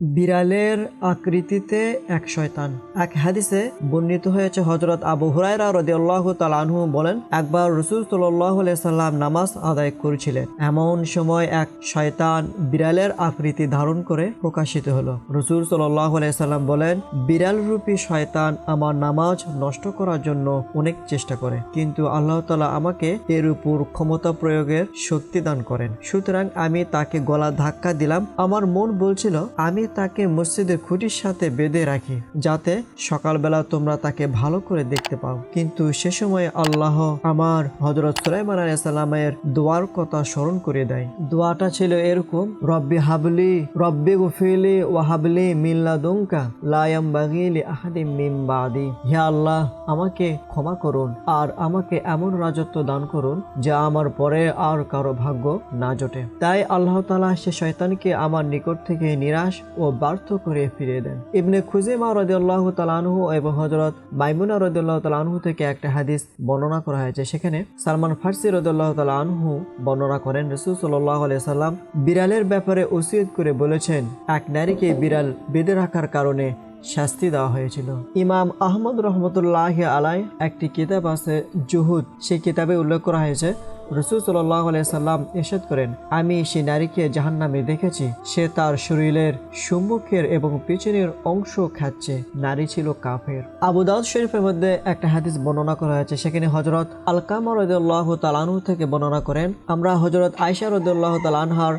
বিড়ালের আকৃতিতে এক শয়তান। এক হাদিসে বর্ণিত হয়েছে হজরত আবু হুরাইরা রদি আল্লাহ তালানহু বলেন, একবার রসুল সাল্লাহ সাল্লাম নামাজ আদায় করেছিলেন। এমন সময় এক শয়তান বিড়ালের আকৃতি ধারণ করে প্রকাশিত হলো। রসুল সাল্লাহ সাল্লাম বলেন বিড়াল রূপী শয়তান আমার নামাজ নষ্ট করার জন্য অনেক চেষ্টা করে, কিন্তু আল্লাহ তালা আমাকে এর উপর ক্ষমতা প্রয়োগের শক্তি দান করেন। সুতরাং আমি তাকে গলা ধাক্কা দিলাম। আমার মন বলছিল, আমি তাকে মসজিদের খুঁটির সাথে বেঁধে রাখি, যাতে সকালবেলা তোমরা তাকে ভালো করে দেখতে পাও। কিন্তু সে সময় আল্লাহ আমার হজরত সুলাইমান আলাইসাল্লামের দোয়ার কথা স্মরণ করে দেয়। দোয়াটা ছিল এরকম, রব্বি হাবলি, রব্বি গুফিলি ওয়াহাবলি মিল্লা দুঙ্কা লায়াম বাগিলি আহাদি মিম বাদি। হে আল্লাহ, আমাকে ক্ষমা করুন আর আমাকে এমন রাজত্ব দান করুন যা আমার পরে আর কারও ভাগ্য না জোটে। তাই আল্লাহ তালা সে শয়তানকে আমার নিকট থেকে নিরাশ ও ব্যর্থ করে ফিরিয়ে দেন। ইবনে খুজিমা রদিয়াল্লাহ তালানহু এবং হজরত মাইমুনা রদিয়াল্লাহ তালানহু থেকে একটা হাদিস বর্ণনা করা হয়েছে। সেখানে সালমান ফার্সি রদিয়াল্লাহ তালানহু বর্ণনা করেন, রসুল সাল্লাহ সাল্লাম বিড়ালের ব্যাপারে ওসিয়ত করে বলেছেন, এক নারীকে বিড়াল বেঁধে রাখার কারণে শাস্তি দেওয়া হয়েছিল। ইমাম আহমদ রহমতুল্লাহ আলাই একটি কিতাব আছে জুহুদ। সেই কিতাবে উল্লেখ করা হয়েছে রসুল সাল্লাহ সাল্লাম এসেদ করেন, আমি সেই নারীকে জাহান্নামে দেখেছি। সে তার শরীরের সম্মুখের এবং পিছনের অংশ খাচ্ছে। নারী ছিল কাফের। আবু দাউদ শরীফের মধ্যে একটা হাদিস বর্ণনা করা হয়েছে। সেখানে হজরত আলকামা রদুল্লাহ তালানহু থেকে বর্ণনা করেন, আমরা হজরত আয়সা রদুল্লাহ তালানহার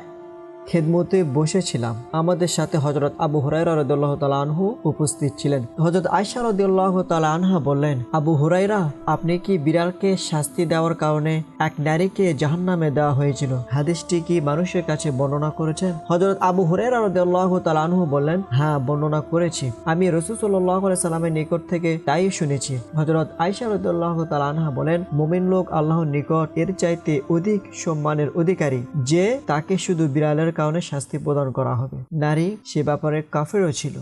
খেদমতে বসেছিলাম। আমাদের সাথে হজরত আবু হুরাইরা রদুল্লাহ আনহু উপস্থিত ছিলেন। হজরত আয়সা রদুল্লাহ আনহা বললেন, আবু হুরাইরা আপনি কি বিড়ালকে শাস্তি দেওয়ার কারণে এক নারীকে জাহান্নামে দেওয়া হয়েছিল? হাদিসটি কি মানুষের কাছে বর্ণনা করেছেন? হজরত আবু হুরাইরা রদুল্লাহ আনহু বললেন হ্যাঁ বর্ণনা করেছি। আমি রসুল সাল্লাহ সাল্লামের নিকট থেকে তাই শুনেছি। হজরত আয়সা রদুল্লাহ আনহা বলেন, মোমিন লোক আল্লাহর নিকট এর চাইতে অধিক সম্মানের অধিকারী যে তাকে শুধু বিড়ালের কারণে শাস্তি প্রদান করা হবে। নারী সে ব্যাপারে কাফেরও ছিল।